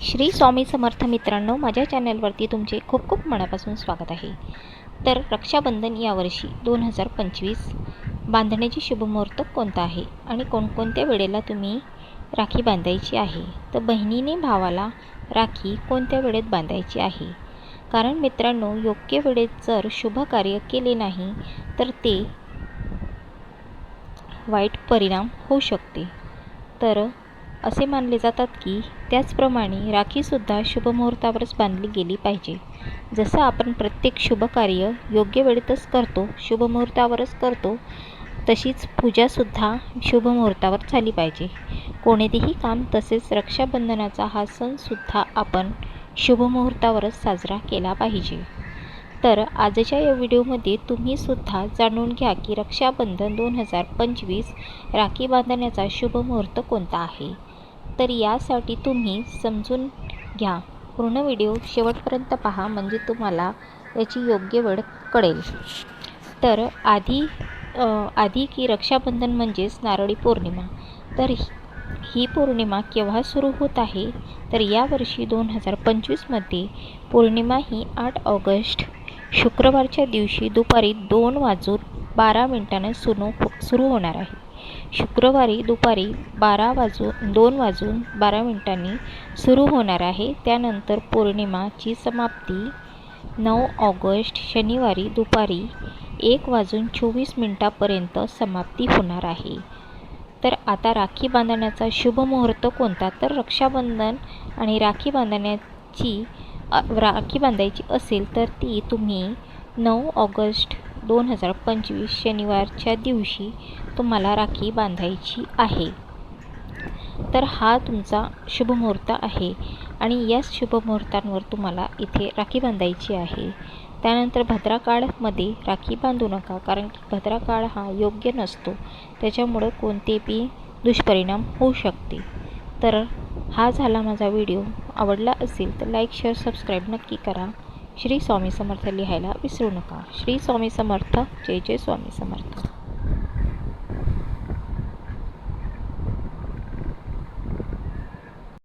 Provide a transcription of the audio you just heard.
श्री स्वामी समर्थ मित्रांनो माझ्या चॅनलवरती तुमचे खूप खूप मनापासून स्वागत आहे. तर रक्षाबंधन यावर्षी दोन हजार पंचवीस बांधण्याची शुभमुहूर्त कोणता आहे आणि कोणकोणत्या वेळेला तुम्ही राखी बांधायची आहे? तर बहिणीने भावाला राखी कोणत्या वेळेत बांधायची आहे? कारण मित्रांनो योग्य वेळेत जर शुभ कार्य केले नाही तर ते वाईट परिणाम होऊ शकते. तर असे मानले जातात की त्याचप्रमाणे राखीसुद्धा शुभमुहूर्तावरच बांधली गेली पाहिजे. जसं आपण प्रत्येक शुभकार्य योग्य वेळेतच करतो शुभमुहूर्तावरच करतो तशीच पूजासुद्धा शुभमुहूर्तावर झाली पाहिजे. कोणतेही काम तसेच रक्षाबंधनाचा हा सणसुद्धा आपण शुभमुहूर्तावरच साजरा केला पाहिजे. तर आजच्या या व्हिडिओमध्ये तुम्हीसुद्धा जाणून घ्या की रक्षाबंधन दोन हजार पंचवीस राखी बांधण्याचा शुभमुहूर्त कोणता आहे? तर यासाठी तुम्ही समजून घ्या. पूर्ण व्हिडिओ शेवटपर्यंत पहा म्हणजे तुम्हाला याची योग्य वेळ कळेल. तर आधी आधी की रक्षाबंधन म्हणजेच नारळी पौर्णिमा. तर ही पौर्णिमा केव्हा सुरू होत आहे? तर यावर्षी दोन हजार पंचवीसमध्ये पौर्णिमा ही आठ ऑगस्ट शुक्रवारच्या दिवशी दुपारी दोन वाजून बारा मिनिटांना सुरू सुरू होणार आहे. शुक्रवारी दुपारी बारा वाजून दोन वाजून बारा मिनिटांनी सुरू होणार आहे. त्यानंतर पौर्णिमाची समाप्ती नऊ ऑगस्ट शनिवारी दुपारी एक वाजून चोवीस मिनटापर्यंत समाप्ती होणार आहे. तर आता राखी बांधण्याचा शुभ मुहूर्त कोणता? तर रक्षाबंधन आणि राखी बांधण्याची राखी बांधायची असेल तर ती तुम्ही नऊ ऑगस्ट दोन हजार पंचवीस शनिवारच्या दिवशी तुम्हाला राखी बांधायची आहे. तर हा तुमचा शुभमुहूर्त आहे आणि याच शुभमुहूर्तांवर तुम्हाला इथे राखी बांधायची आहे. त्यानंतर भद्राकाळमध्ये राखी बांधू नका कारण की भद्राकाळ हा योग्य नसतो. त्याच्यामुळं कोणते बी दुष्परिणाम होऊ शकते. तर हा झाला माझा व्हिडिओ. आवडला असेल तर लाईक शेअर सबस्क्राईब नक्की करा. श्री स्वामी समर्थ लिहायला विसरू नका. श्री स्वामी समर्थ जय जय स्वामी समर्थ.